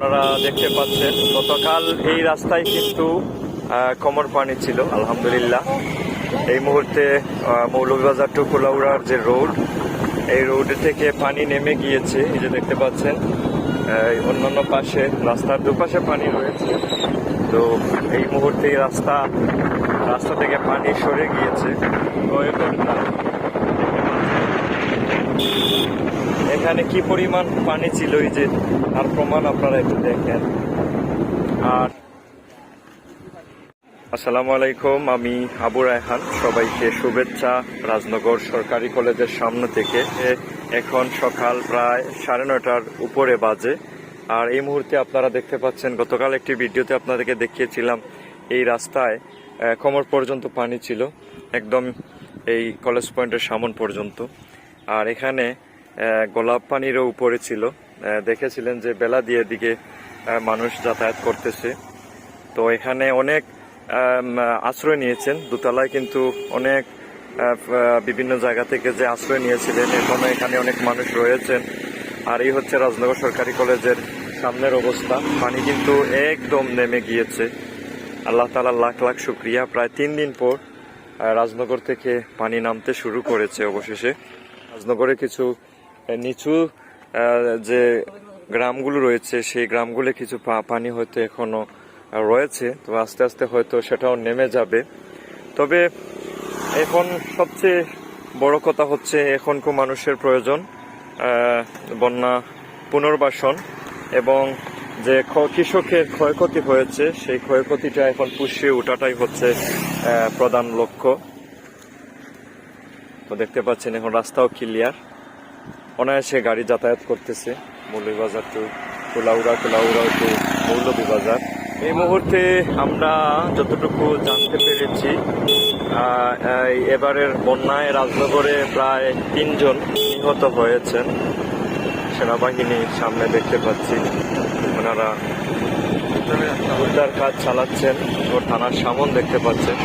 আপনারা দেখতে পাচ্ছেন, গতকাল এই রাস্তায় কিন্তু কোমর পানি ছিল, আলহামদুলিল্লাহ। এই মুহূর্তে মৌলভীবাজার টু কুলাউড়ার যে রোড, এই রোড থেকে পানি নেমে গিয়েছে, এই যে দেখতে পাচ্ছেন অন্যান্য পাশে রাস্তার দুপাশে পানি রয়েছে। তো এই মুহূর্তে রাস্তা রাস্তা থেকে পানি সরে গিয়েছে। এখন কি পরিমাণ পানি ছিল এই যে? তার প্রমাণ আপনারা একটু দেখেন। আর আসসালামু আলাইকুম, আমি আবু রায়হান। সবাইকে শুভেচ্ছা রাজনগর সরকারি কলেজের সামনে থেকে। এখন সকাল প্রায় সাড়ে নয়টার উপরে বাজে। আর এই মুহূর্তে আপনারা দেখতে পাচ্ছেন, গতকাল একটি ভিডিওতে আপনাদেরকে দেখিয়েছিলাম, এই রাস্তায় কোমর পর্যন্ত পানি ছিল, একদম এই কলেজ পয়েন্টের সামন পর্যন্ত। আর এখানে গোলাপ পানিরও উপরে ছিল। দেখেছিলেন যে বেলা দিয়ে দিকে মানুষ যাতায়াত করতেছে। তো এখানে অনেক আশ্রয় নিয়েছেন। দোতলায় কিন্তু অনেক বিভিন্ন জায়গা থেকে যে আশ্রয় নিয়েছিলেন, এখনও এখানে অনেক মানুষ রয়েছেন। আর এই হচ্ছে রাজনগর সরকারি কলেজের সামনের অবস্থা। পানি কিন্তু একদম নেমে গিয়েছে। আল্লাহ তালা লাখ লাখ শুক্রিয়া। প্রায় তিন দিন পর রাজনগর থেকে পানি নামতে শুরু করেছে অবশেষে। রাজনগরে কিছু নিচু যে গ্রামগুলো রয়েছে, সেই গ্রামগুলো কিছু পানি হয়তো এখনও রয়েছে। তো আস্তে আস্তে হয়তো সেটাও নেমে যাবে। তবে এখন সবচেয়ে বড় কথা হচ্ছে এখন খুব মানুষের প্রয়োজন বন্যা পুনর্বাসন এবং যে কৃষকের ক্ষয়ক্ষতি হয়েছে, সেই ক্ষয়ক্ষতিটা এখন পুষিয়ে ওঠাটাই হচ্ছে প্রধান লক্ষ্য। তো দেখতে পাচ্ছেন, এখন রাস্তাও ক্লিয়ার অনায়াসে গাড়ি যাতায়াত করতেছে। Moulvibazar to Kulaura Kulaura to Moulvibazar. এই মুহূর্তে আমরা যতটুকু জানতে পেরেছি এবারের বন্যায় রাজনগরে প্রায় তিনজন নিহত হয়েছেন। সেনাবাহিনী সামনে দেখতে পাচ্ছি, ওনারা উদ্ধার কাজ চালাচ্ছেন ও থানার সামন দেখতে পাচ্ছেন।